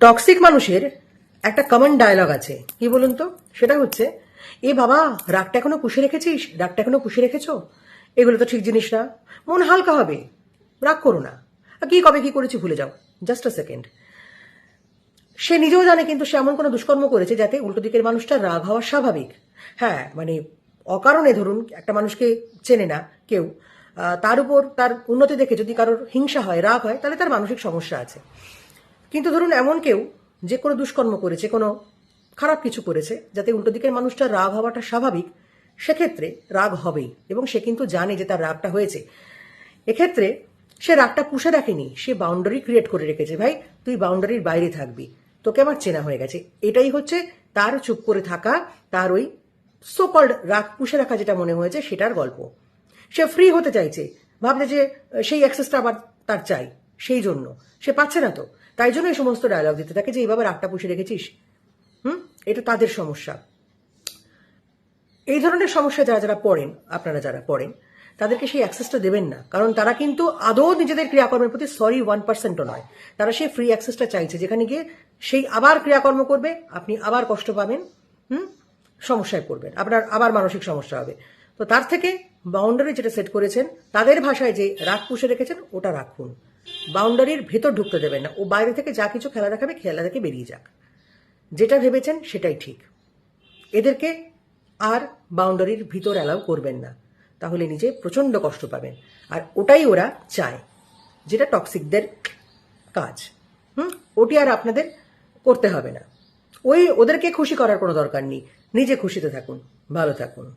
Toxic মানুষের একটা common dialogue আছে। কি বলুন তো? সেটা হচ্ছে, এ বাবা, রাগটা এখনও পুষে রেখেছিস? রাগটা এখনও পুষে রেখেছো? এগুলো তো ঠিক জিনিস না। মন হালকা হবে। রাগ করো না। কি কবে কি করেছি ভুলে যাও। জাস্ট আ সেকেন্ড সে নিজেও জানে কিন্তু সে এমন কোনো দুষ্কর্ম করেছে যাতে উল্টো দিকের মানুষটা রাগ হওয়া স্বাভাবিক। হ্যাঁ মানে অকারণে ধরুন, একটা মানুষকে চেনে না কেউ। তার উপর তার উন্নতি দেখে যদি কারোর হিংসা হয়, রাগ হয়, তাহলে তার মানসিক সমস্যা আছে। কিন্তু ধরুন এমন কেউ যে কোনো দুষ্কর্ম করেছে, কোনো খারাপ কিছু করেছে, যাতে উল্টো দিকের মানুষটা রাগ হওয়াটা স্বাভাবিক, সেক্ষেত্রে রাগ হবেই এবং সে কিন্তু জানে যে তার রাগটা হয়েছে। এক্ষেত্রে সে রাগটা পুষে রাখেনি সে বাউন্ডারি ক্রিয়েট করে রেখেছে, ভাই, তুই বাউন্ডারির বাইরে থাকবি, তোকে আমার চেনা হয়ে গেছে। এটাই হচ্ছে তার চুপ করে থাকা, তার ওই সোকল্ড রাগ পুষে রাখা যেটা মনে হয়েছে, সেটার গল্প। সে ফ্রি হতে চাইছে, ভাবছে যে সেই অ্যাক্সেসটা আবার তার চাই। সেই জন্য। সে পাচ্ছে না তো। তাই জন্য এই সমস্ত ডায়লগ দিতে। থাকে যে এইভাবে রাগটা পুষে রেখেছিস? হুম? এটা তাদের সমস্যা। এই ধরনের সমস্যা যারা যারা পড়েন, আপনারা যারা পড়েন, তাদেরকে সেই অ্যাক্সেসটা দেবেন না। কারণ তারা কিন্তু আদৌ নিজেদের ক্রিয়াকর্মের প্রতি সরি ওয়ান পার্সেন্টও নয়। তারা সেই ফ্রি অ্যাক্সেসটা চাইছে, যেখানে গিয়ে সেই আবার ক্রিয়াকর্ম করবে, আপনি আবার কষ্ট পাবেন, হুম? সমস্যায় পড়বেন। আপনার আবার মানসিক সমস্যা হবে। তো তার থেকে বাউন্ডারি যেটা সেট করেছেন, তাদের ভাষায় যে রাগ পুষে রেখেছেন, ওটা রাখুন। বাউন্ডারির ভেতর ঢুকতে দেবেন না। ও বাইরে থেকে যা কিছু খেলা দেখাবে, খেলা দেখে বেরিয়ে যাক। যেটা ভেবেছেন সেটাই ঠিক। এদেরকে আর বাউন্ডারির ভিতর অ্যালাউ করবেন না। তাহলে নিজে প্রচণ্ড কষ্ট পাবেন। আর ওটাই ওরা চায়, যেটা টক্সিকদের কাজ। হুম? ওটি আর আপনাদের করতে হবে না। ওই ওদেরকে খুশি করার কোনো দরকার নেই। নিজে খুশিতে থাকুন, ভালো থাকুন।